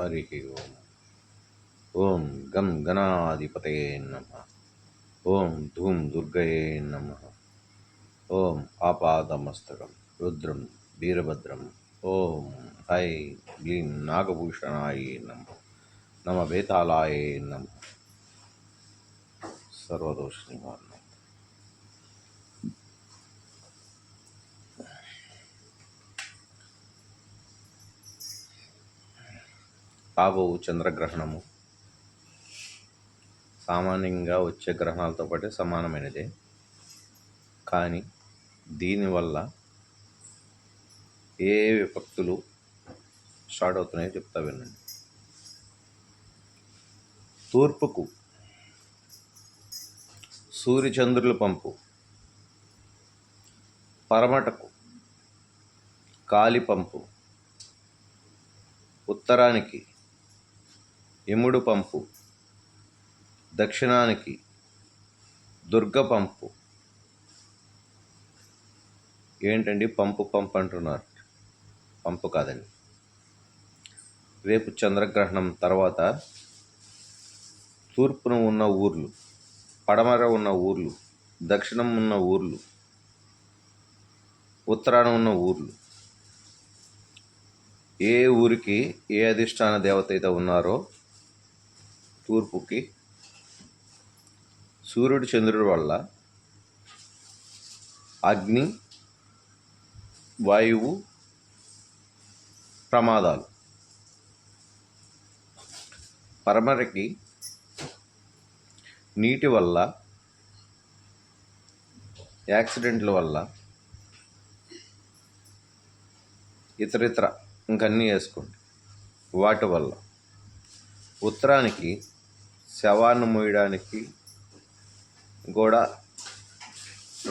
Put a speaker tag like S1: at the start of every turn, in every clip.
S1: हरि ओम। ओम गम गणाधिपते नम। ओम धूम दुर्ग नम। ओम आपादमस्तक रुद्रम वीरभद्रम ओम ऐं ग्लीं नागभूषणाय नम। नम बेतालाय नम। सर्वदोष निवारण కాబోవు చంద్రగ్రహణము. సామాన్యంగా వచ్చే గ్రహణాలతో పాటు సమానమైనదే. కానీ దీనివల్ల ఏ విపత్తులు స్టార్ట్ అవుతున్నాయో చెప్తా వినండి. తూర్పుకు సూర్యచంద్రుల పంపు. పరమటకు కాలి పంపు. ఉత్తరానికి ఇముడు పంపు. దక్షిణానికి దుర్గ పంపు. ఏంటండి పంపు పంపు అంటున్నారు? పంపు కాదండి. రేపు చంద్రగ్రహణం తర్వాత తూర్పున ఉన్న ఊర్లు పడమర ఉన్న ఊర్లు దక్షిణం ఉన్న ఊర్లు ఉత్తరాన ఉన్న ఊర్లు. ఏ ఊరికి ఏ అధిష్టాన దేవత అయితే ఉన్నారో తూర్పుకి సూర్యుడు చంద్రుడి వల్ల అగ్ని వాయువు ప్రమాదాలు. పరమరకి నీటి వల్ల యాక్సిడెంట్ల వల్ల ఇతరితర ఇంకన్నీ వేసుకోండి. వాటి వల్ల ఉత్తరానికి శవాన్ని మోయడానికి కూడా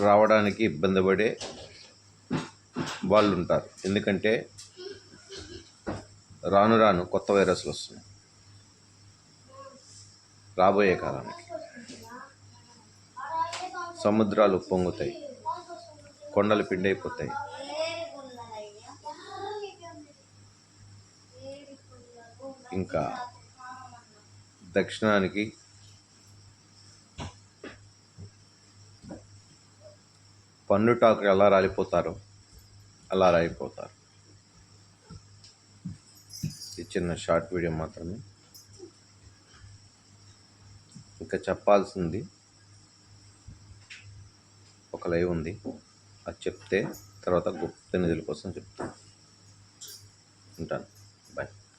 S1: రావడానికి ఇబ్బంది పడే వాళ్ళు ఉంటారు ఎందుకంటే రాను రాను కొత్త వైరస్లు వస్తున్నాయి. రాబోయే కాలానికి సముద్రాలు పొంగుతాయి. కొండలు పిండైపోతాయి. ఇంకా దక్షిణానికి పండుటాకు ఎలా రాలిపోతారో అలా రాలిపోతారు ఇది చిన్న షార్ట్ వీడియో మాత్రమే. ఇంకా చెప్పాల్సింది ఒక లైవ్ ఉంది. అది చెప్తే తర్వాత గుప్త నిధుల కోసం చెప్తాను ఉంటాను.